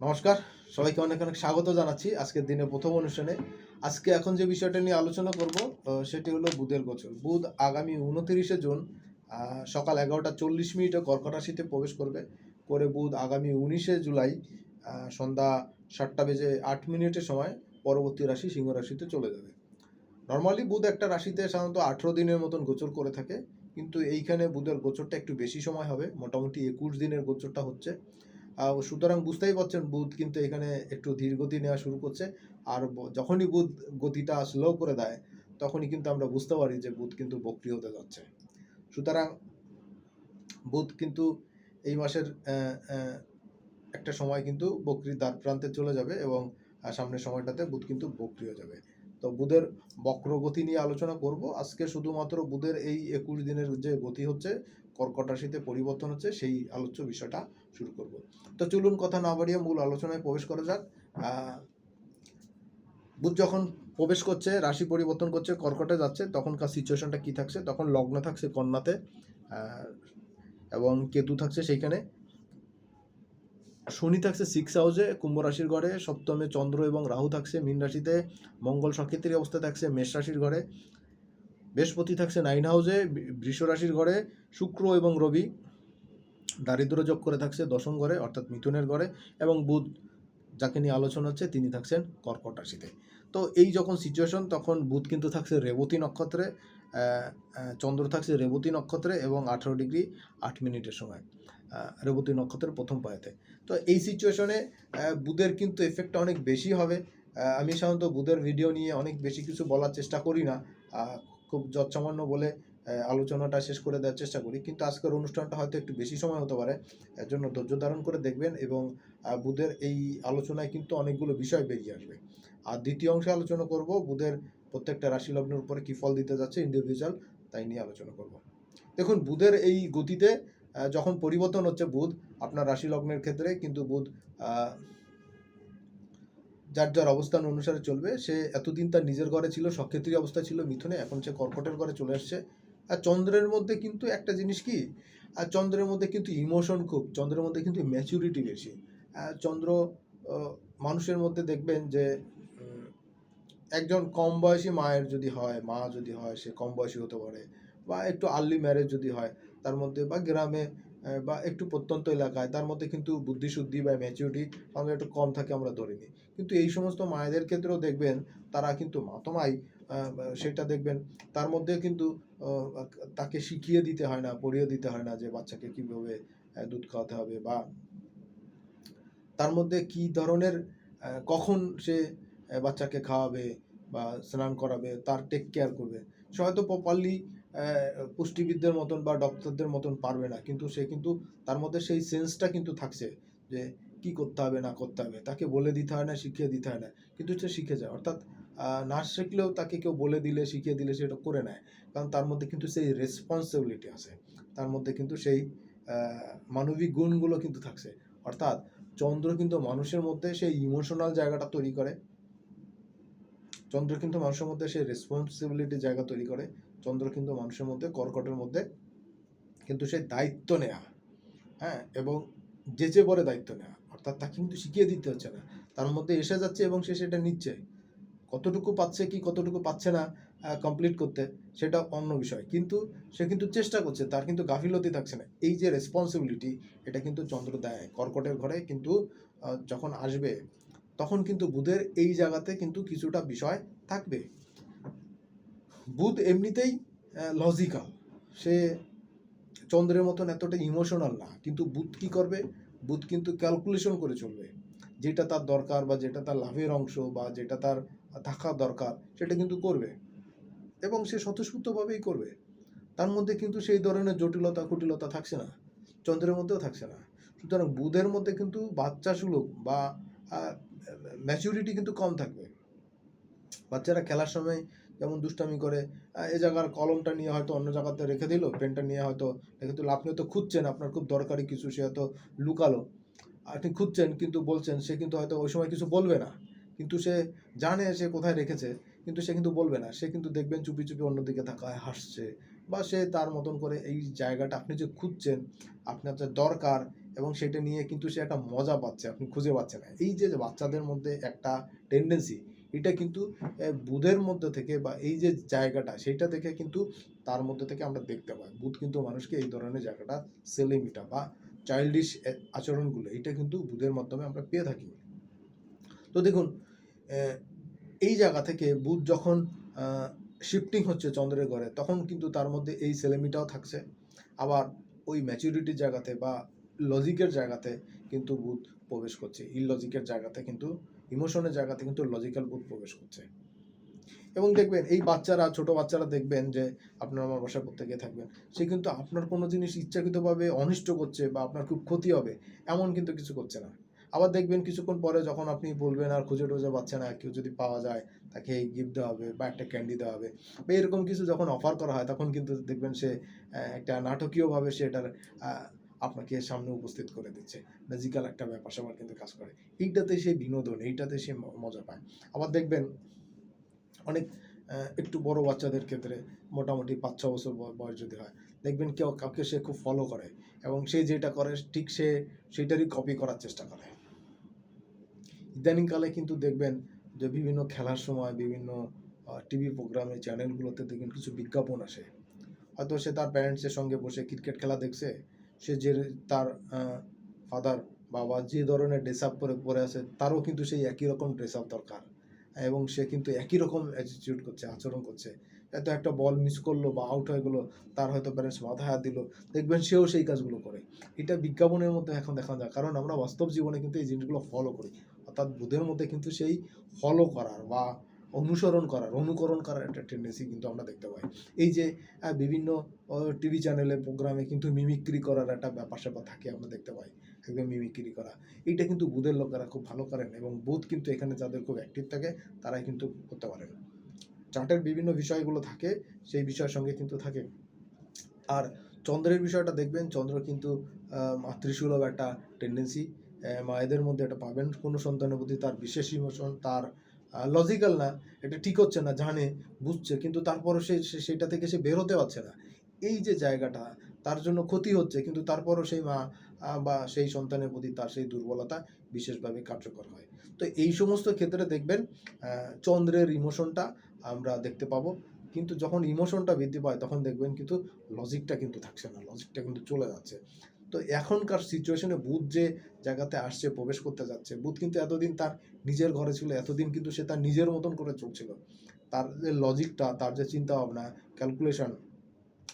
নমস্কার, সবাইকে অনেক অনেক স্বাগত জানাচ্ছি আজকের দিনে প্রথম অনুষ্ঠানে। আজকে এখন যে বিষয়টা নিয়ে আলোচনা করব সেটি হলো বুধের গোচর। বুধ আগামী উনতিরিশে জুন সকাল এগারোটা চল্লিশ মিনিটে কর্কট রাশিতে প্রবেশ করবে। করে বুধ আগামী উনিশে জুলাই সন্ধ্যা সাতটা বেজে আট মিনিটের সময় পরবর্তী রাশি সিংহ রাশিতে চলে যাবে। নর্মালি বুধ একটা রাশিতে সাধারণত আঠেরো দিনের মতন গোচর করে থাকে, কিন্তু এইখানে বুধের গোচরটা একটু বেশি সময় হবে। মোটামুটি একুশ দিনের গোচরটা হচ্ছে। সুতরাং বুঝতেই পারছেন বুধ কিন্তু এখানে একটু ধীর গতি নেওয়া শুরু করছে। আর যখনই বুধ গতিটা স্লো করে দেয়, তখনই কিন্তু আমরা বুঝতে পারি যে বুধ কিন্তু বক্রি হতে যাচ্ছে। সুতরাং বুধ কিন্তু এই মাসের একটা সময় কিন্তু বক্রির দ্বার প্রান্তে চলে যাবে এবং সামনের সময়টাতে বুধ কিন্তু বক্রি হয়ে যাবে। তো বুধের বক্রগতি নিয়ে আলোচনা করব। আজকে শুধুমাত্র বুধের এই একুশ দিনের যে গতি হচ্ছে, কর্কট রাশিতে পরিবর্তন হচ্ছে, সেই আলোচ্য বিষয়টা শুরু করব। তো চলুন কথা না বাড়িয়ে মূল আলোচনায় প্রবেশ করা যাক। বুধ যখন প্রবেশ করছে, রাশি পরিবর্তন করছে, কর্কটে যাচ্ছে, তখনকার সিচুয়েশনটা কি থাকছে? তখন লগ্ন থাকছে কন্যাতে এবং কেতু থাকছে সেইখানে। শনি থাকছে সিক্স হাউসে কুম্ভ রাশির ঘরে, সপ্তমে চন্দ্র এবং রাহু থাকছে মীন রাশিতে, মঙ্গল সক্ষেত্রী অবস্থা থাকছে মেষ রাশির ঘরে। বৃহস্পতি থাকছে নাইন হাউসে বৃষ রাশির ঘরে, শুক্র এবং রবি। দারিদ্র যোগ করে থাকছে দশম ঘরে, অর্থাৎ মিথুনের ঘরে, এবং বুধ যাকে নিয়ে আলোচনা হচ্ছে, তিনি থাকছেন কর্কট রাশিতে। তো এই যখন সিচুয়েশন তখন বুধ কিন্তু থাকছে রেবতী নক্ষত্রে চন্দ্র থাকছে রেবতী নক্ষত্রে এবং আঠারো ডিগ্রি আট মিনিটের সময় রেবতী নক্ষত্রের প্রথম পায়েতে। তো এই সিচুয়েশনে বুধের কিন্তু এফেক্টটা অনেক বেশি হবে। আমি সাধারণত বুধের ভিডিও নিয়ে অনেক বেশি কিছু বলার চেষ্টা করি না। খুব যৎসামান্য বলে আলোচনাটা শেষ করে দেওয়ার চেষ্টা করি। কিন্তু আজকের অনুষ্ঠানটা হয়তো একটু বেশি সময় হতে পারে, এর জন্য ধৈর্য ধারণ করে দেখবেন এবং বুধের এই আলোচনায় কিন্তু অনেকগুলো বিষয় বেরিয়ে আসবে। আর দ্বিতীয় অংশে আলোচনা করব, বুধের প্রত্যেকটা রাশি লগ্নের উপরে কি ফল দিতে যাচ্ছে ইন্ডিভিজুয়াল তাই নিয়ে আলোচনা করব। দেখুন, বুধের এই গতিতে যখন পরিবর্তন হচ্ছে বুধ, আপনার রাশি লগ্নের ক্ষেত্রে কিন্তু বুধ যার যার অবস্থান অনুসারে চলবে, সে এতদিন তার নিজের ঘরে ছিল সক্ষেত্রী অবস্থা ছিল, মিথুনে, এখন সে কর্কটের ঘরে চলে আসছে আর চন্দ্রের মধ্যে কিন্তু একটা জিনিস কি? আর চন্দ্রের মধ্যে কিন্তু ইমোশন খুব। চন্দ্রের মধ্যে কিন্তু ম্যাচুরিটি বেশি। চন্দ্র মানুষের মধ্যে দেখবেন যে একজন কম বয়সী মায়ের যদি হয়, মা যদি হয়, সে কম বয়সী হতে পারে বা একটু আর্লি ম্যারেজ যদি হয়, তার মধ্যে বা গ্রামে বা একটু প্রত্যন্ত এলাকায়, তার মধ্যে কিন্তু বুদ্ধিশুদ্ধি বা ম্যাচিউরিটি আমাদের একটু কম থাকে, আমরা ধরে নিই। কিন্তু এই সমস্ত মায়েদের ক্ষেত্রেও দেখবেন, তারা কিন্তু মাতমাই সেটা দেখবেন। তার মধ্যে কিন্তু তাকে শিখিয়ে দিতে হয় না পড়িয়ে দিতে হয় না যে বাচ্চাকে কীভাবে দুধ খাওয়াতে হবে বা তার মধ্যে কি ধরনের কখন সে বাচ্চাকে খাওয়াবে বা স্নান করাবে, তার টেক কেয়ার করবে। সে হয়তো প্রপারলি পুষ্টিবিদদের মতন বা ডক্টরদের মতন পারবে না, কিন্তু সে কিন্তু, তার মধ্যে সেই সেন্সটা কিন্তু থাকছে যে কি করতে হবে, না করতে হবে। তাকে বলে দিতে হয় না, শিখিয়ে দিতে হয় না, কিন্তু সে শিখে যায়। অর্থাৎ আহ, না শিখলেও তাকে কেউ বলে দিলে শিখিয়ে দিলে সেটা করে নেয়। কারণ তার মধ্যে কিন্তু সেই রেসপন্সিবিলিটি আছে। তার মধ্যে কিন্তু সেই মানবিক গুণগুলো কিন্তু থাকছে। অর্থাৎ চন্দ্র কিন্তু মানুষের মধ্যে সেই ইমোশনাল জায়গাটা তৈরি করে। চন্দ্র কিন্তু মানুষের মধ্যে সেই রেসপন্সিবিলিটি জায়গা তৈরি করে। চন্দ্র কিন্তু মানুষের মধ্যে কর্কটের মধ্যে কিন্তু সেই দায়িত্ব নেয়া। হ্যাঁ এবং যেচে পরে দায়িত্ব নেওয়া অর্থাৎ তাকে কিন্তু শিখিয়ে দিতে হচ্ছে না। তার মধ্যে এসে যাচ্ছে এবং সে সেটা নিচ্ছে। কতটুকু পাচ্ছে কি, কতটুকু পাচ্ছে না কমপ্লিট করতে, সেটা অন্য বিষয়। কিন্তু সে কিন্তু চেষ্টা করছে, তার কিন্তু গাফিলতি থাকছে না। এই যে রেসপন্সিবিলিটি এটা কিন্তু চন্দ্র দেয় কর্কটের ঘরে। কিন্তু যখন আসবে, তখন কিন্তু বুধের এই জায়গাতে কিন্তু কিছুটা বিষয় থাকবে। বুধ এমনিতেই লজিক্যাল সে চন্দ্রের মতন এতটা ইমোশনাল না। কিন্তু বুধ কি করবে? বুধ কিন্তু ক্যালকুলেশন করে চলবে। যেটা তার দরকার বা যেটা তার লাভের অংশ বা যেটা তার থাকা দরকার, সেটা কিন্তু করবে। এবং সে স্বতঃস্ফূর্তভাবেই করবে। তার মধ্যে কিন্তু সেই ধরনের জটিলতা, কুটিলতা থাকছে না। চন্দ্রের মধ্যেও থাকছে না। সুতরাং বুধের মধ্যে কিন্তু বাচ্চা সুলভ বা ম্যাচুরিটি কিন্তু কম থাকবে। বাচ্চারা খেলার সময় যেমন দুষ্টামি করে এ জায়গার কলমটা নিয়ে হয়তো অন্য জায়গাতে রেখে দিল, পেনটা নিয়ে হয়তো রেখে দিল। আপনি হয়তো খুঁজছেন, আপনার খুব দরকারি কিছু, সে হয়তো লুকালো। আপনি খুঁজছেন, কিন্তু বলছেন, সে কিন্তু হয়তো ওই সময় কিছু বলবে না। কিন্তু সে জানে সে কোথায় রেখেছে, কিন্তু সে কিন্তু বলবে না। সে কিন্তু দেখবেন চুপি চুপি অন্যদিকে থাকায় হাসছে বা সে তার মতন করে এই জায়গাটা আপনি যে খুঁজছেন, আপনার যে দরকার এবং সেটা নিয়ে কিন্তু সে একটা মজা পাচ্ছে, আপনি খুঁজে পাচ্ছেন না। এই যে বাচ্চাদের মধ্যে একটা টেন্ডেন্সি এটা কিন্তু বুধের মধ্যে থেকে বা এই যে জায়গাটা সেইটা থেকে কিন্তু তার মধ্যে থেকে আমরা দেখতে পাই। বুধ কিন্তু মানুষকে এই ধরনের জায়গাটা সেলিমিটা বা চাইল্ডিশ আচরণগুলো, এটা কিন্তু বুধের মাধ্যমে আমরা পেয়ে থাকি। তো দেখুন এই জায়গা থেকে বুধ যখন শিফটিং হচ্ছে চন্দ্রের ঘরে, তখন কিন্তু তার মধ্যে এই সেলেমিটাও থাকছে। আবার ওই ম্যাচুরিটির জায়গাতে বা লজিকের জায়গাতে কিন্তু বুধ প্রবেশ করছে। ইললজিকের জায়গাতে কিন্তু ইমোশনের জায়গাতে কিন্তু লজিক্যাল বুধ প্রবেশ করছে। এবং দেখবেন, এই বাচ্চারা, ছোট বাচ্চারা দেখবেন যে, আপনার আমার বাসায় করতে গিয়ে থাকবেন, সে কিন্তু আপনার কোনো জিনিস ইচ্ছাকৃতভাবে অনিষ্ট করছে বা আপনার খুব ক্ষতি হবে, এমন কিন্তু কিছু করছে না। আবার দেখবেন কিছুক্ষণ পরে যখন আপনি বলবেন, আর খুঁজে টুজে পাচ্ছে না, কেউ যদি পাওয়া যায় তাকে গিফট দেওয়া হবে বা একটা ক্যান্ডি দেওয়া হবে। বা এরকম কিছু যখন অফার করা হয়, তখন কিন্তু দেখবেন সে একটা নাটকীয়ভাবে সে এটার আপনাকে সামনে উপস্থিত করে দিচ্ছে। ম্যাজিক্যাল একটা ব্যাপার সবার কিন্তু কাজ করে। এইটাতে সে বিনোদন, এইটাতে সে মজা পায়। আবার দেখবেন অনেক একটু বড় বাচ্চাদের ক্ষেত্রে মোটামুটি পাঁচ ছ বছর বয়- বয়স যদি হয়, দেখবেন কেউ, কাউকে সে খুব ফলো করে এবং সে যেটা করে, ঠিক সে, সেটারই কপি করার চেষ্টা করে। ইদানিংকালে কিন্তু দেখবেন যে বিভিন্ন খেলার সময় বিভিন্ন টিভি প্রোগ্রামে চ্যানেলগুলোতে দেখবেন কিছু বিজ্ঞাপন আসে। হয়তো সে তার প্যারেন্টসের সঙ্গে বসে ক্রিকেট খেলা দেখছে, সে যে তার ফাদার বাবা যে ধরনের ড্রেস আপ করে পরে আছে, তারও কিন্তু সেই একই রকম ড্রেস আপ দরকার। এবং সে কিন্তু একই রকম অ্যাটিটিউড করছে, আচরণ করছে। এত একটা বল মিস করল বা আউট হয়ে গেলো, তার হয়তো প্যারেন্টস মাথা হাত দিল, দেখবেন সেও সেই কাজগুলো করে। এটা বিজ্ঞাপনের মধ্যে এখন দেখা যায়, কারণ আমরা বাস্তব জীবনে কিন্তু এই জিনিসগুলো ফলো করি। অর্থাৎ বুধের মধ্যে কিন্তু সেই ফলো করার বা অনুসরণ করার, অনুকরণ করার একটা টেন্ডেন্সি কিন্তু আমরা দেখতে পাই। এই যে বিভিন্ন টিভি চ্যানেলে প্রোগ্রামে কিন্তু মিমিক্রি করার একটা ব্যাপার স্যাপার থাকে আমরা দেখতে পাই, একদম মিমিক্রি করা। এইটা কিন্তু বুধের লোকেরা খুব ভালো করেন এবং বুধ কিন্তু এখানে যাদের খুব অ্যাক্টিভ থাকে, তারাই কিন্তু করতে পারেন। চার্টের বিভিন্ন বিষয়গুলো থাকে, সেই বিষয়ের সঙ্গে কিন্তু থাকে। আর চন্দ্রের বিষয়টা দেখবেন, চন্দ্র কিন্তু মাতৃসুলভ একটা টেন্ডেন্সি মায়েদের মধ্যে এটা পাবেন। কোনো সন্তানের প্রতি তার বিশেষ ইমোশন তার লজিক্যাল না, এটা ঠিক হচ্ছে না, জানে, বুঝছে, কিন্তু তারপরও সে সেটা থেকে সে বেরোতে পারছে না। এই যে জায়গাটা, তার জন্য ক্ষতি হচ্ছে, কিন্তু তারপরও সেই মা বা সেই সন্তানের প্রতি তার সেই দুর্বলতা বিশেষভাবে কার্যকর হয়। তো এই সমস্ত ক্ষেত্রে দেখবেন চন্দ্রের ইমোশনটা আমরা দেখতে পাবো। কিন্তু যখন ইমোশনটা বৃদ্ধি পায়, তখন দেখবেন কিন্তু লজিকটা কিন্তু থাকছে না লজিকটা কিন্তু চলে যাচ্ছে। তো এখনকার সিচুয়েশনে বুধ যে জায়গাতে আসছে, প্রবেশ করতে যাচ্ছে, বুধ কিন্তু এতদিন তার নিজের ঘরে ছিল, এতদিন কিন্তু সে তার নিজের মতন করে চলছিল। তার যে লজিকটা তার যে চিন্তা ভাবনা ক্যালকুলেশন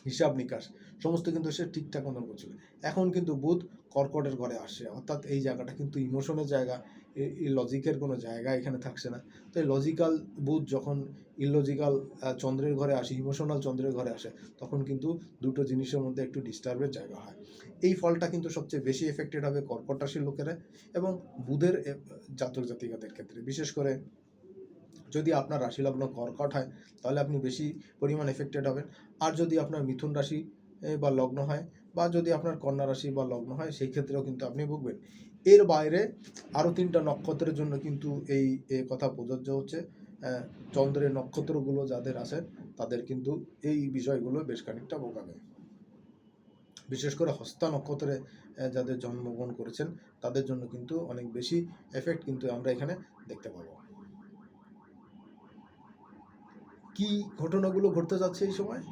হিসাব নিকাশ, সমস্ত কিন্তু সে ঠিকঠাক মতন করছিল। এখন কিন্তু বুধ কর্কটের ঘরে আসে। অর্থাৎ এই জায়গাটা কিন্তু ইমোশনের জায়গা এই- লজিকের কোনো জায়গা এখানে থাকছে না। তো এই লজিক্যাল বুধ যখন ইললজিক্যাল চন্দ্রের ঘরে আসে ইমোশনাল চন্দ্রের ঘরে আসে, তখন কিন্তু দুটো জিনিসের মধ্যে একটু ডিস্টার্বের জায়গা হয়। এই ফলটা কিন্তু সবচেয়ে বেশি এফেক্টেড হবে কর্কট রাশির লোকেরা এবং বুধের জাতক জাতিকাদের ক্ষেত্রে। বিশেষ করে যদি আপনার রাশি লগ্ন কর্কট হয়, তাহলে আপনি বেশি পরিমাণ এফেক্টেড হবেন। আর যদি আপনার মিথুন রাশি বা লগ্ন হয় বা যদি আপনার কন্যা রাশি বা লগ্ন হয়, সেই ক্ষেত্রেও কিন্তু আপনি ভুগবেন। এর বাইরে আরও তিনটা নক্ষত্রের জন্য কিন্তু এই কথা প্রযোজ্য হচ্ছে। চন্দ্রের নক্ষত্রগুলো যাদের আছে, তাদের কিন্তু এই বিষয়গুলো বেশ খানিকটা ভোগাবে বিশেষ করে হস্তা নক্ষত্রে যাদের জন্মগ্রহণ করেছেন, তাদের জন্য কিন্তু অনেক বেশি এফেক্ট কিন্তু আমরা এখানে দেখতে পাবো। কি ঘটনাগুলো ঘটতে যাচ্ছে এই সময়?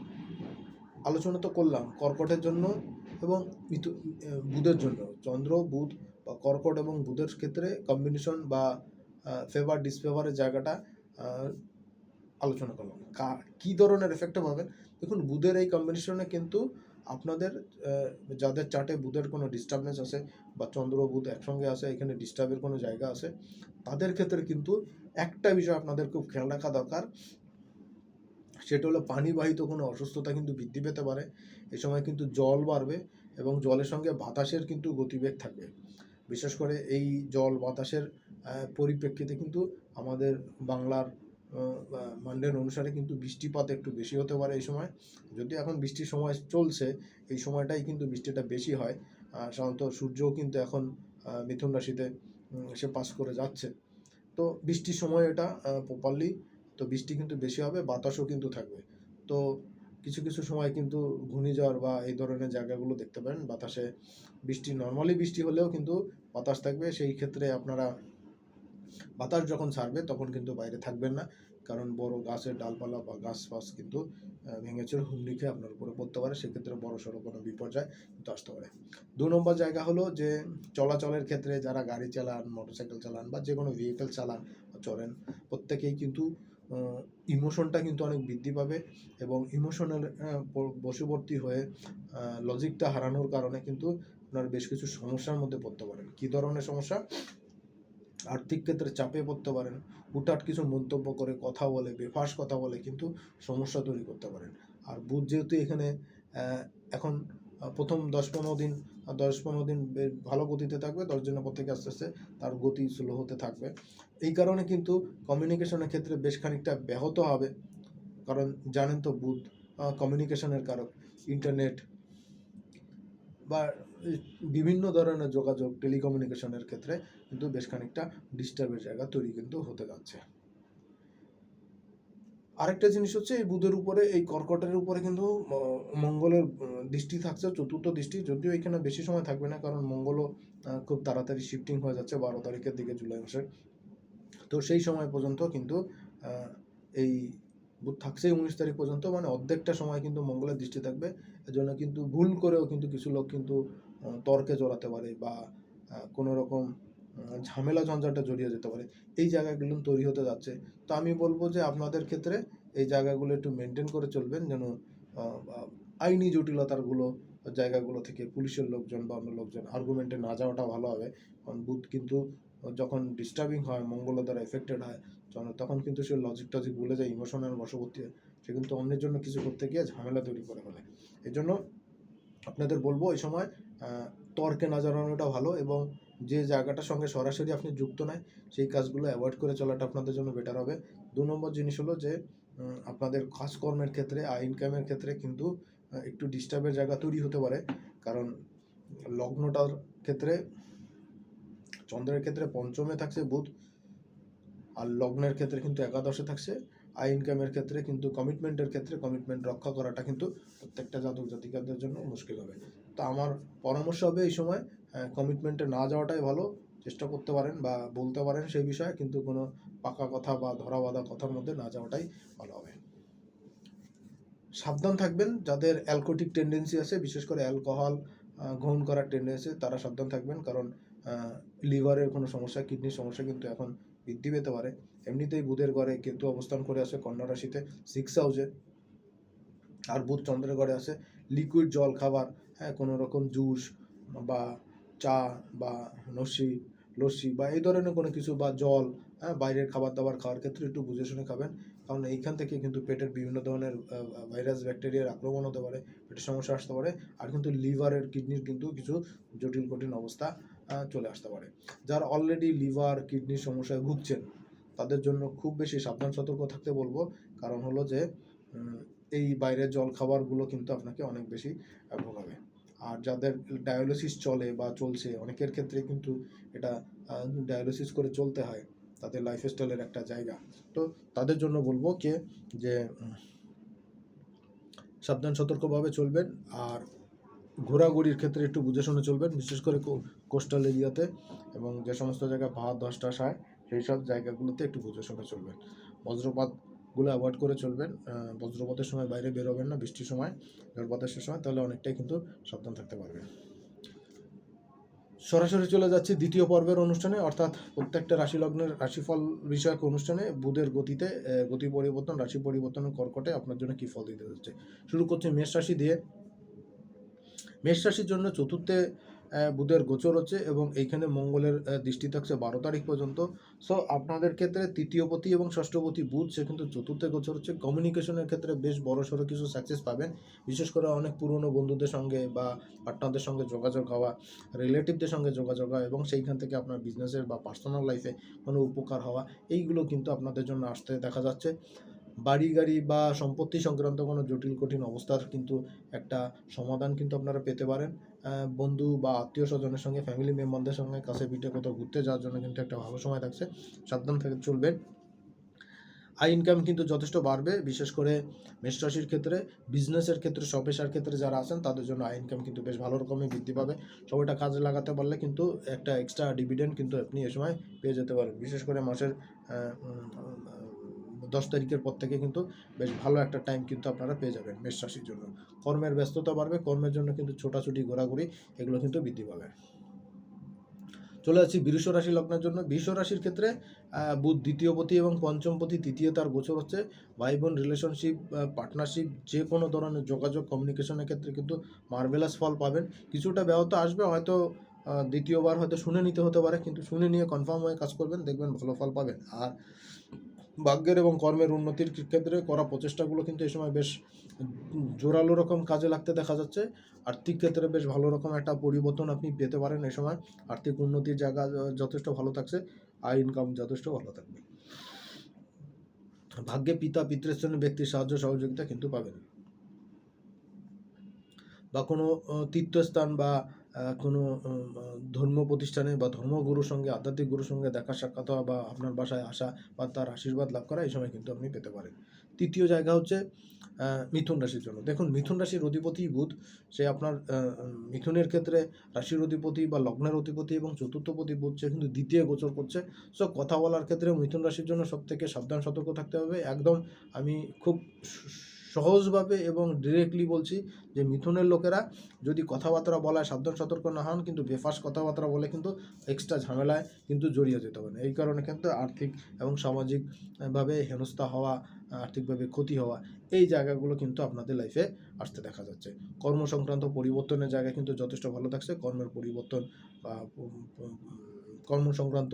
আলোচনা তো করলাম, কর্কটের জন্য এবং বুধের জন্য। চন্দ্র, বুধ বা কর্কট এবং বুধের ক্ষেত্রে কম্বিনেশন বা ফেভার ডিসফেভারের জায়গাটা আলোচনা করলাম। কা ধরনের এফেক্টে পাবেন দেখুন, বুধের এই কম্বিনেশনে কিন্তু আপনাদের যাদের চার্টে বুধের কোনো ডিস্টার্বেন্স আছে বা চন্দ্র, বুধ একসঙ্গে আছে, এখানে ডিস্টার্বের কোনো জায়গা আছে, তাদের ক্ষেত্রে কিন্তু একটা বিষয় আপনাদের খুব খেয়াল রাখা দরকার সেটা হলো পানিবাহিত কোনো অসুস্থতা কিন্তু বৃদ্ধি পেতে পারে। এ সময় কিন্তু জল বাড়বে এবং জলের সঙ্গে বাতাসের কিন্তু গতিবেগ থাকবে। বিশেষ করে এই জল বাতাসের পরিপ্রেক্ষিতে কিন্তু আমাদের বাংলার মান্ডের অনুসারে কিন্তু বৃষ্টিপাত একটু বেশি হতে পারে এই সময়। যদি এখন বৃষ্টির সময় চলছে, এই সময়টাই কিন্তু বৃষ্টিটা বেশি হয়। সাধারণত সূর্যও কিন্তু এখন মিথুন রাশিতে সে পাস করে যাচ্ছে। তো বৃষ্টির সময় এটা প্রপারলি তো বৃষ্টি কিন্তু বেশি হবে, বাতাসও কিন্তু থাকবে। তো কিছু কিছু সময় কিন্তু ঘূর্ণিঝড় বা এই ধরনের জায়গাগুলো দেখতে পারেন, বাতাসে বৃষ্টি নর্মালি বৃষ্টি হলেও কিন্তু বাতাস থাকবে। সেই ক্ষেত্রে আপনারা বাতাস যখন ছাড়বে তখন কিন্তু বাইরে থাকবেন না, কারণ বড় গাছের ডালপালা বা গাছ ফাছ কিন্তু ভেঙে হুমড়ি খেয়ে আপনার উপরে পড়তে পারে। সেক্ষেত্রে বড় সড়ো কোনো বিপর্যয় কিন্তু আসতে পারে। দু নম্বর জায়গা হলো যে চলাচলের ক্ষেত্রে যারা গাড়ি চালান, মোটরসাইকেল চালান বা যে কোনো ভেহিকেল চালান চলেন প্রত্যেকেই কিন্তু ইমোশনটা কিন্তু অনেক বৃদ্ধি পাবে এবং ইমোশনাল বশবর্তী হয়ে লজিকটা হারানোর কারণে কিন্তু আপনার বেশ কিছু সমস্যার মধ্যে পড়তে পারেন। কী ধরনের সমস্যা? আর্থিক ক্ষেত্রে চাপে পড়তে পারেন, হুটহাট কিছু মন্তব্য করে কথা বলে, বেফাস কথা বলে কিন্তু সমস্যা তৈরি করতে পারেন। আর বুধ যেহেতু এখানে এখন প্রথম দশ পনেরো দিন দশ পনেরো দিন ভালো গতিতে থাকবে, দশ দিনের পর থেকে আস্তে আস্তে তার গতি স্লো হতে থাকবে। এই কারণে কিন্তু কমিউনিকেশনের ক্ষেত্রে বেশ খানিকটা ব্যাহত হবে। কারণ জানেন তো বুধ কমিউনিকেশনের কারক ইন্টারনেট বা বিভিন্ন ধরনের যোগাযোগ টেলিকমিউনিকেশনের ক্ষেত্রে কিন্তু বেশ খানিকটা ডিস্টার্বের জায়গা তৈরি কিন্তু হতে যাচ্ছে। আরেকটা জিনিস হচ্ছে এই বুধের উপরে, এই কর্কটের উপরে কিন্তু মঙ্গলের দৃষ্টি থাকছে, চতুর্থ দৃষ্টি। যদিও এখানে বেশি সময় থাকবে না, কারণ মঙ্গলও খুব তাড়াতাড়ি শিফটিং হয়ে যাচ্ছে বারো তারিখের দিকে জুলাই মাসের তো সেই সময় পর্যন্ত কিন্তু এই বুধ থাকছে উনিশ তারিখ পর্যন্ত মানে অর্ধেকটা সময় কিন্তু মঙ্গলের দৃষ্টি থাকবে। এজন্য কিন্তু ভুল করেও কিন্তু কিছু লোক কিন্তু তর্কে জড়াতে পারে বা কোনো রকম ঝামেলা ঝঞ্ঝাটে জড়িয়ে যেতে পারে। এই জায়গাগুলো তৈরি হতে যাচ্ছে। তো আমি বলব যে আপনাদের ক্ষেত্রে এই জায়গাগুলো একটু মেনটেন করে চলবেন যেন আইনি জটিলতারগুলো জায়গাগুলো থেকে পুলিশের লোকজন বা অন্য লোকজন আর্গুমেন্টে না যাওয়াটা ভালো হবে। কারণ বুধ কিন্তু যখন ডিস্টার্বিং হয় মঙ্গলের দ্বারা এফেক্টেড হয়, তখন কিন্তু সে লজিক টজিক ভুলে যায় ইমোশনাল বশবর্তী হয়। সে কিন্তু অন্যের জন্য কিছু করতে গিয়ে ঝামেলা তৈরি করে ফেলে। এই জন্য আপনাদের বলব এই সময় তর্কে না জড়ানোটা ভালো এবং যে জায়গাটার সঙ্গে সরাসরি আপনি যুক্ত নয়, সেই কাজগুলো অ্যাভয়েড করে চলাটা আপনাদের জন্য বেটার হবে। দু নম্বর জিনিস হলো যে আপনাদের কাজকর্মের ক্ষেত্রে, আয় ইনকামের ক্ষেত্রে কিন্তু একটু ডিস্টার্বের জায়গা তৈরি হতে পারে। কারণ লগ্নটার ক্ষেত্রে, চন্দ্রের ক্ষেত্রে পঞ্চমে থাকছে বুধ, আর লগ্নের ক্ষেত্রে কিন্তু একাদশে থাকছে। আয় ইনকামের ক্ষেত্রে কিন্তু কমিটমেন্টের ক্ষেত্রে কমিটমেন্ট রক্ষা করাটা কিন্তু প্রত্যেকটা জাতক জাতিকাদের জন্য মুশকিল হবে। তো আমার পরামর্শ হবে এই সময় কমিটমেন্টে না যাওয়াটাই ভালো। চেষ্টা করতে পারেন বা বলতে পারেন সেই বিষয়ে, কিন্তু কোনো পাকা কথা বা ধরা বাঁধা কথার মধ্যে না যাওয়াটাই ভালো হবে। সাবধান থাকবেন, যাদের অ্যালকোটিক টেন্ডেন্সি আছে, বিশেষ করে অ্যালকোহল গ্রহণ করার টেন্ডেন্সি তারা সাবধান থাকবেন। কারণ লিভারের কোনো সমস্যা কিডনির সমস্যা কিন্তু এখন বৃদ্ধি পেতে পারে। এমনিতেই বুধের ঘরে কেতু অবস্থান করে আছে কন্যা রাশিতে সিক্স হাউসে আর বুধ চন্দ্রের ঘরে আছে লিকুইড জল খাবার হ্যাঁ কোনো রকম জুস বা চা বা লস্যি লস্যি বা এই ধরনের কোনো কিছু বা জল হ্যাঁ বাইরের খাবার দাবার খাওয়ার ক্ষেত্রে একটু বুঝে শুনে খাবেন। কারণ এইখান থেকে কিন্তু পেটের বিভিন্ন ধরনের ভাইরাস, ব্যাকটেরিয়ার আক্রমণ হতে পারে, পেটের সমস্যা আসতে পারে আর কিন্তু লিভারের কিডনির কিন্তু কিছু জটিল, কঠিন অবস্থা চলে আসতে পারে। যারা অলরেডি লিভার, কিডনির সমস্যায় ভুগছেন, তাদের জন্য খুব বেশি সাবধান, সতর্ক থাকতে বলব। কারণ হলো যে এই বাইরের জল খাবারগুলো কিন্তু আপনাকে অনেক বেশি ভোগাবে। আর যাদের ডায়ালিসিস চলে বা চলছে, অনেকের ক্ষেত্রে কিন্তু এটা ডায়ালিসিস করে চলতে হয়, তাদের লাইফস্টাইলের একটা জায়গা। তো তাদের জন্য বলব কে, যে সাবধান, সতর্কভাবে চলবেন আর ঘোরাঘুরির ক্ষেত্রে একটু বুঝে শুনে চলবেন, বিশেষ করে কোস্টাল এরিয়াতে এবং যে সমস্ত জায়গায় ভাত দশটা সায় সেই সব জায়গাগুলোতে একটু বুঝে শুনে চলবেন। বজ্রপাতগুলো অ্যাভয়েড করে চলবেন বজ্রপাতের সময় বাইরে বেরোবেন না, বৃষ্টির সময় ঝড় বাতাসের সময়, তাহলে অনেকটাই কিন্তু সাবধান থাকতে পারবেন। সরাসরি চলে যাচ্ছি দ্বিতীয় পর্বের অনুষ্ঠানে, অর্থাৎ প্রত্যেকটা রাশি লগ্নের রাশিফল বিষয়ক অনুষ্ঠানে, বুধের গতিতে গতি পরিবর্তন, রাশি পরিবর্তনের কর্কটে আপনার জন্য কি ফল দিতে হচ্ছে শুরু করছি মেষ রাশি দিয়ে। মেষ রাশির জন্য চতুর্থে বুধের গোচর হচ্ছে এবং এইখানে মঙ্গলের দৃষ্টি থাকছে বারো তারিখ পর্যন্ত। সো আপনাদের ক্ষেত্রে তৃতীয়পতি এবং ষষ্ঠপতি বুধ, সে কিন্তু চতুর্থে গোচর হচ্ছে। কমিউনিকেশনের ক্ষেত্রে বেশ বড় সড়ো কিছু সাকসেস পাবেন। বিশেষ করে অনেক পুরনো বন্ধুদের সঙ্গে বা পার্টনারদের সঙ্গে যোগাযোগ হওয়া রিলেটিভদের সঙ্গে যোগাযোগ হওয়া এবং সেইখান থেকে আপনার বিজনেসের বা পার্সোনাল লাইফে কোনো উপকার হওয়া, এইগুলো কিন্তু আপনাদের জন্য আসতে দেখা যাচ্ছে। বাড়ি, গাড়ি বা সম্পত্তি সংক্রান্ত কোনো জটিল, কঠিন অবস্থার কিন্তু একটা সমাধান কিন্তু আপনারা পেতে পারেন। বন্ধু বা আত্মীয় স্বজনের সঙ্গে ফ্যামিলি মেম্বারদের সঙ্গে কাছে পিঠে কোথাও ঘুরতে যাওয়ার জন্য কিন্তু একটা ভালো সময় থাকছে। সাবধান থেকে চলবেন। আয় ইনকাম কিন্তু যথেষ্ট বাড়বে, বিশেষ করে মেষ রাশির ক্ষেত্রে। বিজনেসের ক্ষেত্রে স্বপেশার ক্ষেত্রে যারা আছেন, তাদের জন্য আয় ইনকাম কিন্তু বেশ ভালো রকমই বৃদ্ধি পাবে। সময়টা কাজে লাগাতে পারলে কিন্তু একটা এক্সট্রা ডিভিডেন্ড কিন্তু আপনি এ সময় পেয়ে যেতে পারেন। বিশেষ করে মাসের দশ তারিখের পর থেকে কিন্তু বেশ ভালো একটা টাইম কিন্তু আপনারা পেয়ে যাবেন মেষ রাশির জন্য। কর্মের ব্যস্ততা বাড়বে, কর্মের জন্য কিন্তু ছোটাছুটি, ঘোরাঘুরি এগুলো কিন্তু বৃদ্ধি পাবে। চলে যাচ্ছি বৃষ রাশি লগ্নের জন্য। বৃষ রাশির ক্ষেত্রে বুধ দ্বিতীয়পতি এবং পঞ্চমপতি তৃতীয় তার গোচর হচ্ছে। ভাই বোন রিলেশনশিপ পার্টনারশিপ যে কোনো ধরনের যোগাযোগ কমিউনিকেশনের ক্ষেত্রে কিন্তু মার্ভেলাস ফল পাবেন। কিছুটা ব্যাহত আসবে, হয়তো দ্বিতীয়বার হয়তো শুনে নিতে হতে পারে, কিন্তু শুনে নিয়ে কনফার্ম হয়ে কাজ করবেন, দেখবেন ভালো ফল পাবেন। আর ভাগ্যের এবং কর্মের উন্নতির ক্ষেত্রে করা প্রচেষ্টাগুলো কিন্তু এই সময় বেশ জোরালো রকম কাজে লাগতে দেখা যাচ্ছে। আর্থিক ক্ষেত্রে বেশ ভালো রকম একটা পরিবর্তন আপনি পেতে পারেন এই সময়। আর্থিক উন্নতির জায়গা যথেষ্ট ভালো থাকছে, আয় ইনকাম যথেষ্ট ভালো থাকবে। ভাগ্যে পিতা পিতৃস্থানীয় ব্যক্তির সাহায্য, সহযোগিতা কিন্তু পাবেন। বা কোনো তীর্থস্থান বা কোনো ধর্ম প্রতিষ্ঠানে বা ধর্মগুরুর সঙ্গে, আধ্যাত্মিক গুরুর সঙ্গে দেখা সাক্ষাৎ হওয়া বা আপনার বাসায় আসা বা তার আশীর্বাদ লাভ করা, এই সময় কিন্তু আপনি পেতে পারেন। তৃতীয় জায়গা হচ্ছে মিথুন রাশির জন্য। দেখুন, মিথুন রাশির অধিপতি বুধ, সে আপনার মিথুনের ক্ষেত্রে রাশির অধিপতি বা লগ্নের অধিপতি এবং চতুর্থপতি বুধ, সে কিন্তু দ্বিতীয় গোচর করছে। সো কথা বলার ক্ষেত্রে মিথুন রাশির জন্য সব থেকে সাবধান, সতর্ক থাকতে হবে। একদম আমি খুব সহজভাবে এবং ডিরেক্টলি বলছি যে মিথুনের লোকেরা যদি কথাবার্তা বলায় সাবধান সতর্ক না হন, কিন্তু বেফাস কথাবার্তা বলে কিন্তু এক্সট্রা ঝামেলায় কিন্তু জড়িয়ে যেতে পারেন। এই কারণে কিন্তু আর্থিক এবং সামাজিকভাবে হেনস্থা হওয়া, আর্থিকভাবে ক্ষতি হওয়া এই জায়গাগুলো কিন্তু আপনাদের লাইফে আসতে দেখা যাচ্ছে। কর্ম সংক্রান্ত পরিবর্তনের জায়গা কিন্তু যথেষ্ট ভালো থাকছে। কর্মের পরিবর্তন বা কর্ম সংক্রান্ত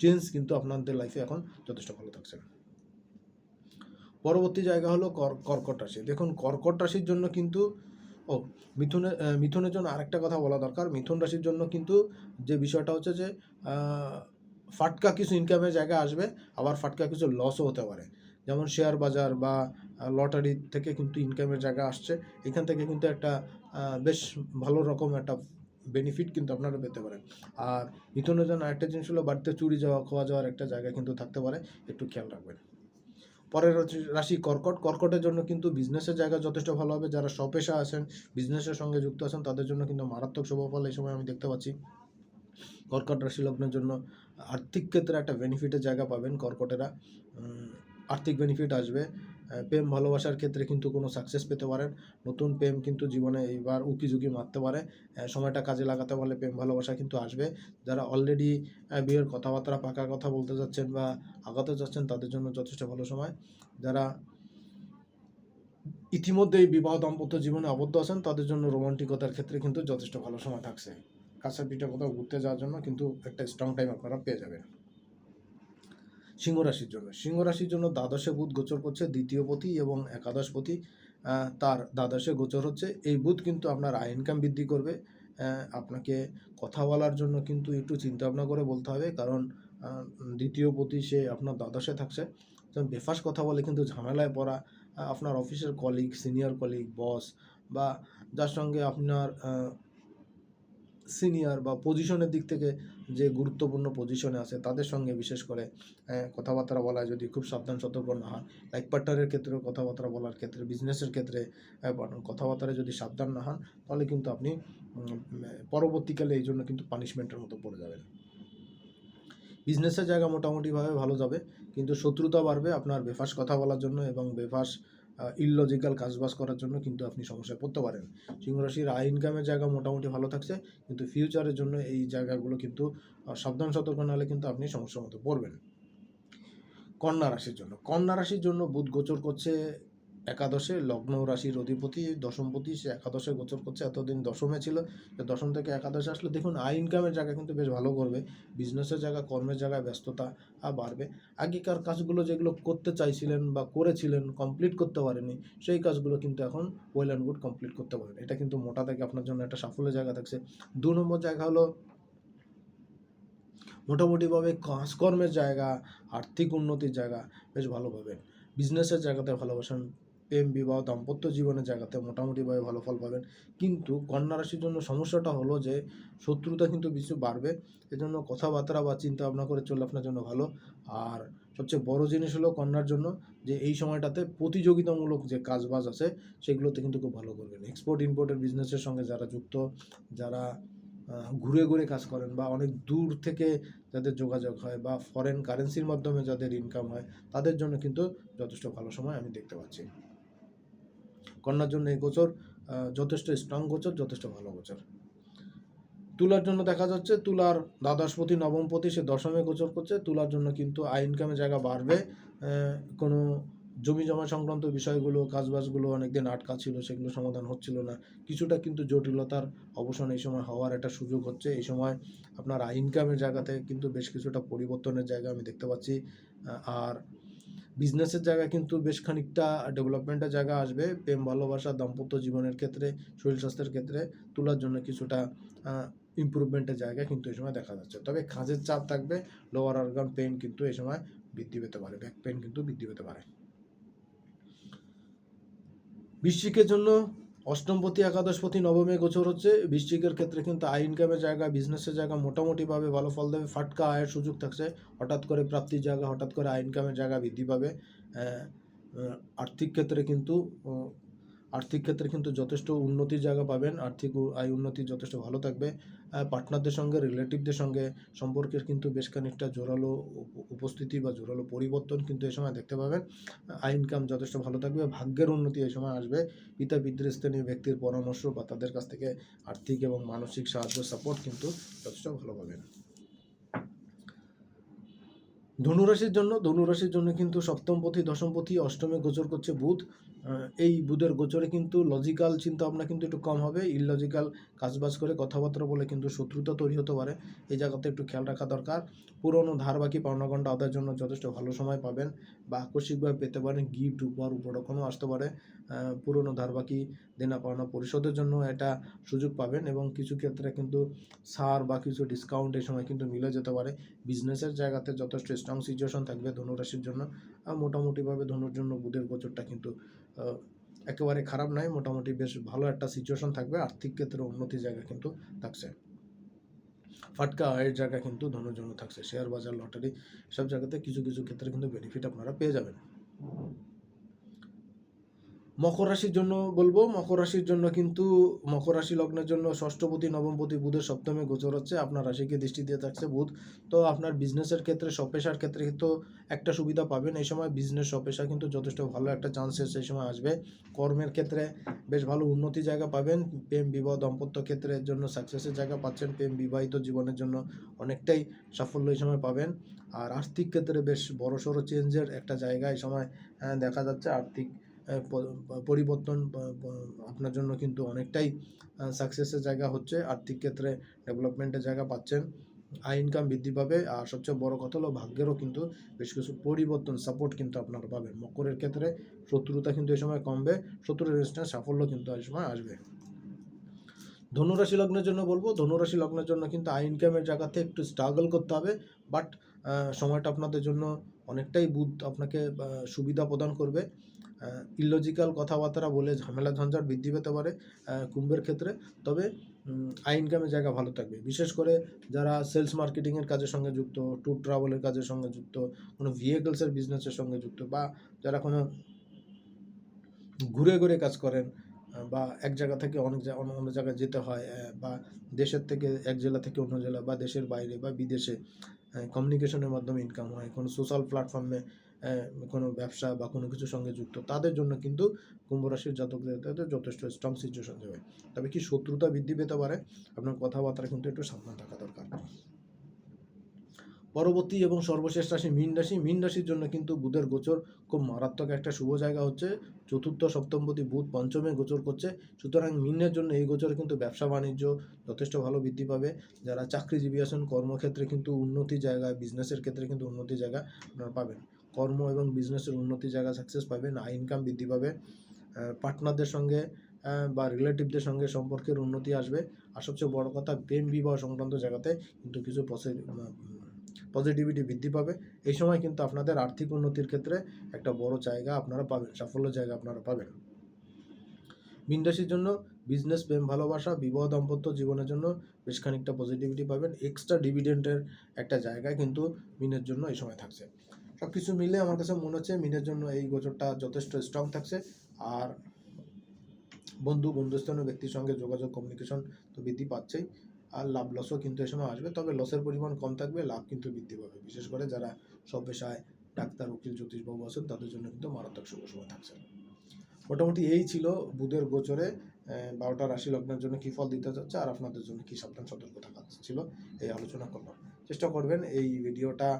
চেঞ্জ কিন্তু আপনাদের লাইফে এখন যথেষ্ট ভালো থাকছে। পরবর্তী জায়গা হলো কর- কর্কট রাশি। দেখুন, কর্কট রাশির জন্য কিন্তু, ও মিথুনের মিথুনের জন্য আরেকটা কথা বলা দরকার। মিথুন রাশির জন্য কিন্তু যে বিষয়টা হচ্ছে যে ফাটকা কিছু ইনকামের জায়গা আসবে, আবার ফাটকা কিছু লসও হতে পারে। যেমন শেয়ার বাজার বা লটারি থেকে কিন্তু ইনকামের জায়গা আসছে। এখান থেকে কিন্তু একটা বেশ ভালো রকম একটা বেনিফিট কিন্তু আপনারা পেতে পারেন। আর মিথুনের জন্য আরেকটা জিনিস হলো বাড়িতে চুরি যাওয়া, খোয়া যাওয়ার একটা জায়গা কিন্তু থাকতে পারে। একটু খেয়াল রাখবেন। পরের রাশি- কর্কট। কর্কটের জন্য কিন্তু বিজনেসের জায়গা যথেষ্ট ভালো হবে। যারা স্বপেশা আছেন বিজনেসের সঙ্গে যুক্ত আছেন, তাদের জন্য কিন্তু মারাত্মক শুভফল এই সময় আমি দেখতে পাচ্ছি। কর্কট রাশি লগ্নের জন্য আর্থিক ক্ষেত্রে একটা বেনিফিটের জায়গা পাবেন কর্কটেরা। আর্থিক বেনিফিট আসবে। প্রেম ভালোবাসার ক্ষেত্রে কিন্তু কোনো সাকসেস পেতে পারেন। নতুন প্রেম কিন্তু জীবনে এইবার উকি ঝুঁকি মারতে পারে। সময়টা কাজে লাগাতে পারলে প্রেম ভালোবাসা কিন্তু আসবে। যারা অলরেডি বিয়ের কথাবার্তা পাকা কথা বলতে যাচ্ছেন বা আগাতে যাচ্ছেন, তাদের জন্য যথেষ্ট ভালো সময়। যারা ইতিমধ্যেই বিবাহ দাম্পত্য জীবনে আবদ্ধ আছেন, তাদের জন্য রোমান্টিকতার ক্ষেত্রে কিন্তু যথেষ্ট ভালো সময় থাকছে। কাছে পিঠে কোথাও ঘুরতে যাওয়ার জন্য কিন্তু একটা স্ট্রং টাইম আপনারা পেয়ে যাবেন। সিংহ রাশির জন্য। সিংহ রাশির জন্য দ্বাদশে বুধ গোচর করছে, দ্বিতীয় পতি এবং একাদশ পতি তার দ্বাদশে গোচর হচ্ছে। এই বুধ কিন্তু আপনার আয় ইনকাম বৃদ্ধি করবে। আপনাকে কথা বলার জন্য কিন্তু একটু চিন্তা ভাবনা করে বলতে হবে। কারণ দ্বিতীয় পতি সে আপনার দ্বাদশে থাকছে। বেফাস কথা বলে কিন্তু ঝামেলায় পড়া আপনার অফিসের কলিগ সিনিয়র কলিগ বস বা যার সঙ্গে আপনার সিনিয়র বা পজিশনের দিক থেকে যে গুরুত্বপূর্ণ পজিশনে আছে তাদের সঙ্গে বিশেষ করে কথাবার্তা বলা যদি খুব সাবধান সতর্ক না হয় লাইফ পার্টনারের ক্ষেত্রেও কথাবার্তা বলার ক্ষেত্রে বিজনেসের ক্ষেত্রে আহ, কথাবার্তায় যদি সাবধান না হন তাহলে কিন্তু আপনি পরবর্তীকালে এই জন্য কিন্তু পানিশমেন্টের মতো পড়ে যাবেন। বিজনেসের জায়গা মোটামুটিভাবে ভালো যাবে কিন্তু শত্রুতা বাড়বে আপনার বেফাস কথা বলার জন্য এবং বেফাস ইললজিক্যাল কাজবাজ করার জন্য কিন্তু আপনি সমস্যায় পড়তে পারেন। সিংহ রাশির আয় ইনকামের জায়গা মোটামুটি ভালো থাকছে, কিন্তু ফিউচারের জন্য এই জায়গাগুলো কিন্তু সাবধান, সতর্ক না হলে কিন্তু আপনি সমস্যার মতো পড়বেন। কন্যা রাশির জন্য, কন্যা রাশির জন্য বুধ গোচর করছে একাদশে লগ্ন রাশির অধিপতি, দশমপতি, সে একাদশে গোচর করছে, এতদিন দশমে ছিল দশম থেকে একাদশে আসলে দেখুন, আয় ইনকামের জায়গা কিন্তু বেশ ভালো করবে বিজনেসের জায়গা, কর্মের জায়গায় ব্যস্ততা বাড়বে। আগেকার কাজগুলো যেগুলো করতে চাইছিলেন বা করেছিলেন কমপ্লিট করতে পারেনি সেই কাজগুলো কিন্তু এখন ওয়েল অ্যান্ড গুড কমপ্লিট করতে পারেন। এটা কিন্তু মোটা থেকে আপনার জন্য একটা সাফল্যের জায়গা থাকছে। দু নম্বর জায়গা হলো মোটামুটিভাবে কাজকর্মের জায়গা, আর্থিক উন্নতির জায়গা, বেশ ভালো পাবেন। বিজনেসের জায়গাতে ভালোবাসেন প্রেম বিবাহ দাম্পত্য জীবনের জায়গাতে মোটামুটিভাবে ভালো ফল পাবেন। কিন্তু কন্যা রাশির জন্য সমস্যাটা হলো যে, শত্রুতা কিন্তু কিছু বাড়বে। এজন্য কথাবার্তা বা চিন্তা ভাবনা করে চললে আপনার জন্য ভালো। আর সবচেয়ে বড় জিনিস হলো কন্যার জন্য যে, এই সময়টাতে প্রতিযোগিতামূলক যে কাজবাজ আছে, সেগুলোতে কিন্তু খুব ভালো করবেন। এক্সপোর্ট ইম্পোর্টের বিজনেসের সঙ্গে যারা যুক্ত, যারা ঘুরে ঘুরে কাজ করেন বা অনেক দূর থেকে যাদের যোগাযোগ হয় বা ফরেন কারেন্সির মাধ্যমে যাদের ইনকাম হয়, তাদের জন্য কিন্তু যথেষ্ট ভালো সময় আমি দেখতে পাচ্ছি। কন্যার জন্য এই গোচর যথেষ্ট স্ট্রং গোচর, যথেষ্ট ভালো গোচর। তুলার জন্য দেখা যাচ্ছে, তুলার দ্বাদশপতি, নবমপতি সে দশমে গোচর করছে। তুলার জন্য কিন্তু আয় ইনকামের জায়গা বাড়বে। কোনো জমি জমা সংক্রান্ত বিষয়গুলো, কাজবাজগুলো অনেকদিন আটকা ছিল, সেগুলো সমাধান হচ্ছিল না। কিছুটা কিন্তু জটিলতার অবসান এই সময় হওয়ার একটা সুযোগ হচ্ছে। এই সময় আপনার ইনকামের জায়গাতে কিন্তু বেশ কিছুটা পরিবর্তনের জায়গা আমি দেখতে পাচ্ছি। আর বিজনেসের জায়গা কিন্তু বেশ খানিকটা ডেভেলপমেন্টের জায়গা আসবে। প্রেম, ভালোবাসা, দাম্পত্য জীবনের ক্ষেত্রে, শরীর স্বাস্থ্যের ক্ষেত্রে তোলার জন্য কিছুটা ইম্প্রুভমেন্টের জায়গা কিন্তু এই সময় দেখা যাচ্ছে। তবে কাজের চাপ থাকবে লোয়ার অর্গান পেন কিন্তু এই সময় বৃদ্ধি পেতে পারে ব্যাক পেন কিন্তু বৃদ্ধি পেতে পারে। বৃশ্চিকের জন্য অষ্টমপতি একাদশপতি নবমে গোচর হচ্ছে। বৃষ্টিকের ক্ষেত্রে কিন্তু আয় ইনকামের জায়গা বিজনেসের জায়গা মোটামুটিভাবে ভালো ফল দেবে। ফাটকা আয়ের সুযোগ থাকছে। হঠাৎ করে প্রাপ্তির জায়গা, হঠাৎ করে আয় ইনকামের জায়গা বৃদ্ধি পাবে। আর্থিক ক্ষেত্রে কিন্তু আর্থিক ক্ষেত্রে কিন্তু যথেষ্ট উন্নতির জায়গা পাবেন। আর্থিক আয় উন্নতি যথেষ্ট ভালো থাকবে। পার্টনারদের সঙ্গে, রিলেটিভদের সঙ্গে সম্পর্কের কিন্তু বেশ খানিকটা জোরালো উপস্থিতি বা জোরালো পরিবর্তন কিন্তু এই সময় দেখতে পাবেন। আয় ইনকাম যথেষ্ট ভালো থাকবে, ভাগ্যের উন্নতি এই সময় আসবে। পিতা, পিতৃস্থানীয় ব্যক্তির পরামর্শ বা তাদের কাছ থেকে আর্থিক এবং মানসিক সাহায্য সাপোর্ট কিন্তু যথেষ্ট ভালো পাবেন। ধনুরাশির জন্য ধনুরাশির জন্য কিন্তু সপ্তমপতি দশমপতি অষ্টমে গোচর করছে বুধ। এই বুধের গোচরে কিন্তু লজিক্যাল চিন্তা ভাবনা কিন্তু একটু কম হবে ইললজিক্যাল কাজবাজ করে কথাবার্তা বলে কিন্তু শত্রুতা তৈরি হতে পারে। এই জায়গাতে একটু খেয়াল রাখা দরকার। পুরনো ধার বাকি পাওনা ঘণ্টা আদায়ের জন্য যথেষ্ট ভালো সময় পাবেন বা আকস্মিকভাবে পেতে পারেন গিফট উপহার উপরক্ষণও আসতে পারে। পুরনো ধার বাকি দেনা পাওনা পরিশোধের জন্য এটা সুযোগ পাবেন এবং কিছু ক্ষেত্রে কিন্তু সার বা কিছু ডিসকাউন্ট এই সময় কিন্তু মিলে যেতে পারে। বিজনেসের জায়গাতে যথেষ্ট স্ট্রং সিচুয়েশন থাকবে ধনুরাশির জন্য। আর মোটামুটিভাবে ধনুর জন্য বুধের গোচরটা কিন্তু একেবারে খারাপ নয়। মোটামুটি বেশ ভালো একটা সিচুয়েশন থাকবে। আর্থিক ক্ষেত্রে উন্নতির জায়গা কিন্তু থাকছে। ফাটকা আয়ের জায়গা কিন্তু ধনুর জন্য থাকছে। শেয়ার বাজার লটারি সব জায়গাতে কিছু কিছু ক্ষেত্রে কিন্তু বেনিফিট আপনারা পেয়ে যাবেন। মকর রাশির জন্য বলব মকর রাশির জন্য কিন্তু মকর রাশি লগ্নের জন্য ষষ্ঠপতি নবমপতি বুধের সপ্তমে গোচর হচ্ছে আপনার রাশিকে দৃষ্টি দিয়ে থাকছে বুধ। তো আপনার বিজনেসের ক্ষেত্রে সপেশার ক্ষেত্রে কিন্তু একটা সুবিধা পাবেন। এই সময় বিজনেস সপেশা কিন্তু যথেষ্ট ভালো একটা চান্সেস এই সময় আসবে। কর্মের ক্ষেত্রে বেশ ভালো উন্নতি জায়গা পাবেন। প্রেম বিবাহ দাম্পত্য ক্ষেত্রের জন্য সাকসেসের জায়গা পাচ্ছেন। প্রেম বিবাহিত জীবনের জন্য অনেকটাই সাফল্য এই সময় পাবেন। আর আর্থিক ক্ষেত্রে বেশ বড়সড় চেঞ্জের একটা জায়গা এই সময় আহ, দেখা যাচ্ছে। আর্থিক পরিবর্তন আপনার জন্য কিন্তু অনেকটাই সাকসেসের জায়গা হচ্ছে। আর্থিক ক্ষেত্রে ডেভেলপমেন্টের জায়গা পাচ্ছেন। আয় ইনকাম বৃদ্ধি পাবে। আর সবচেয়ে বড় কথা হলো ভাগ্যেরও কিন্তু বেশ কিছু পরিবর্তন সাপোর্ট কিন্তু আপনারা পাবেন। মকরের ক্ষেত্রে শত্রুতা কিন্তু এই সময় কমবে। শত্রুর রেজিস্ট্যান্স সাফল্য কিন্তু এই সময় আসবে। ধনুরাশি লগ্নের জন্য বলব। ধনুরাশি লগ্নের জন্য কিন্তু আয় ইনকামের জায়গাতে একটু স্ট্রাগল করতে হবে। বাট সময়টা আপনাদের জন্য অনেকটাই বুধ আপনাকে সুবিধা প্রদান করবে। ইলজিক্যাল কথাবার্তা বলে ঝামেলা ঝঞ্ঝাট বৃদ্ধি পেতে পারে কুম্ভের ক্ষেত্রে। তবে আই ইনকামের জায়গা ভালো থাকবে। বিশেষ করে যারা সেলস মার্কেটিংয়ের কাজের সঙ্গে যুক্ত ট্যুর ট্রাভেলের কাজের সঙ্গে যুক্ত, কোনো ভেহিকলসের বিজনেসের সঙ্গে যুক্ত, বা যারা কোনো ঘুরে ঘুরে কাজ করেন বা এক জায়গা থেকে অনেক অন্য জায়গায় যেতে হয় বা দেশের থেকে এক জেলা থেকে অন্য জেলা, বা দেশের বাইরে, বা বিদেশে কমিউনিকেশনের মাধ্যমে ইনকাম হয়, কোনো সোশ্যাল প্ল্যাটফর্মে কোনো ব্যবসা বা কোনো কিছুর সঙ্গে যুক্ত, তাদের জন্য কিন্তু কুম্ভ রাশির জাতকদের তাদের যথেষ্ট স্ট্রং সিচুয়েশন যাবে তবে কি শত্রুতা বৃদ্ধি পেতে পারে? আপনার কথাবার্তা কিন্তু একটু সাবধান থাকা দরকার। পরবর্তী এবং সর্বশেষ রাশি মীন রাশি। মীন রাশির জন্য কিন্তু বুধের গোচর খুব মারাত্মক একটা শুভ জায়গা হচ্ছে। চতুর্থ, সপ্তমপতি বুধ পঞ্চমে গোচর করছে। সুতরাং মিনের জন্য এই গোচরে কিন্তু ব্যবসা বাণিজ্য যথেষ্ট ভালো বৃদ্ধি পাবে। যারা চাকরিজীবী আছেন, কর্মক্ষেত্রে কিন্তু উন্নতি জায়গা বিজনেসের ক্ষেত্রে কিন্তু উন্নতি জায়গা আপনারা পাবেন। কর্ম এবং বিজনেসের উন্নতি জায়গা সাকসেস পাবেন, আয় ইনকাম বৃদ্ধি পাবে পার্টনারদের সঙ্গে বা রিলেটিভদের সঙ্গে সম্পর্কের উন্নতি আসবে। আর সবচেয়ে বড় কথা, প্রেম বিবাহ সংক্রান্ত জায়গাতে কিন্তু কিছু পজিটিভিটি বৃদ্ধি পাবে। এই সময় কিন্তু আপনাদের আর্থিক উন্নতির ক্ষেত্রে একটা বড় জায়গা আপনারা পাবেন সাফল্য জায়গা আপনারা পাবেন। মীন রাশির জন্য বিজনেস প্রেম, ভালোবাসা, বিবাহ, দাম্পত্য জীবনের জন্য বেশ খানিকটা পজিটিভিটি পাবেন। এক্সট্রা ডিভিডেন্টের একটা জায়গায় কিন্তু মিনের জন্য এই সময় থাকছে। সব কিছু মিলে আমার কাছে মনে হচ্ছে মিনের জন্য এই গোচরটা যথেষ্ট স্ট্রং থাকছে। আর বন্ধু, বন্ধুস্থানীয় ব্যক্তির সঙ্গে যোগাযোগ কমিউনিকেশন তো বৃদ্ধি পাচ্ছেই। আর লাভ লসও কিন্তু এ সময় আসবে। তবে লসের পরিমাণ কম থাকবে, লাভ কিন্তু বৃদ্ধি পাবে। বিশেষ করে যারা সব পেশায় ডাক্তার, উকিল, জ্যোতিষবাবু আছেন, তাদের জন্য কিন্তু মারাত্মক শুভ সময় থাকছে। মোটামুটি এই ছিল বুধের গোচরে। বারোটা রাশি লগ্নের জন্য কী ফল দিতে যাচ্ছে আর আপনাদের জন্য কী সাবধান সতর্ক থাকা ছিল, এই আলোচনা করলাম। চেষ্টা করবেন এই ভিডিওটা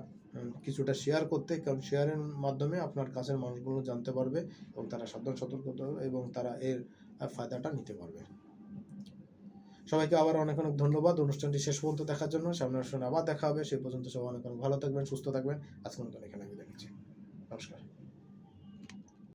কিছুটা শেয়ার করতে, কারণ শেয়ারের মাধ্যমে আপনার কাছের মানুষগুলো জানতে পারবে এবং তারা সাবধান, সতর্ক এবং তারা এর ফায়দাটা নিতে পারবে। সবাইকে আবার অনেক অনেক ধন্যবাদ। অনুষ্ঠানটি শেষ পর্যন্ত দেখার জন্য। সামনের অনুষ্ঠানে আবার দেখা হবে। সেই পর্যন্ত সবাই অনেক অনেক ভালো থাকবেন, সুস্থ থাকবেন। আজকের মতন এখানে আমি দেখেছি নমস্কার।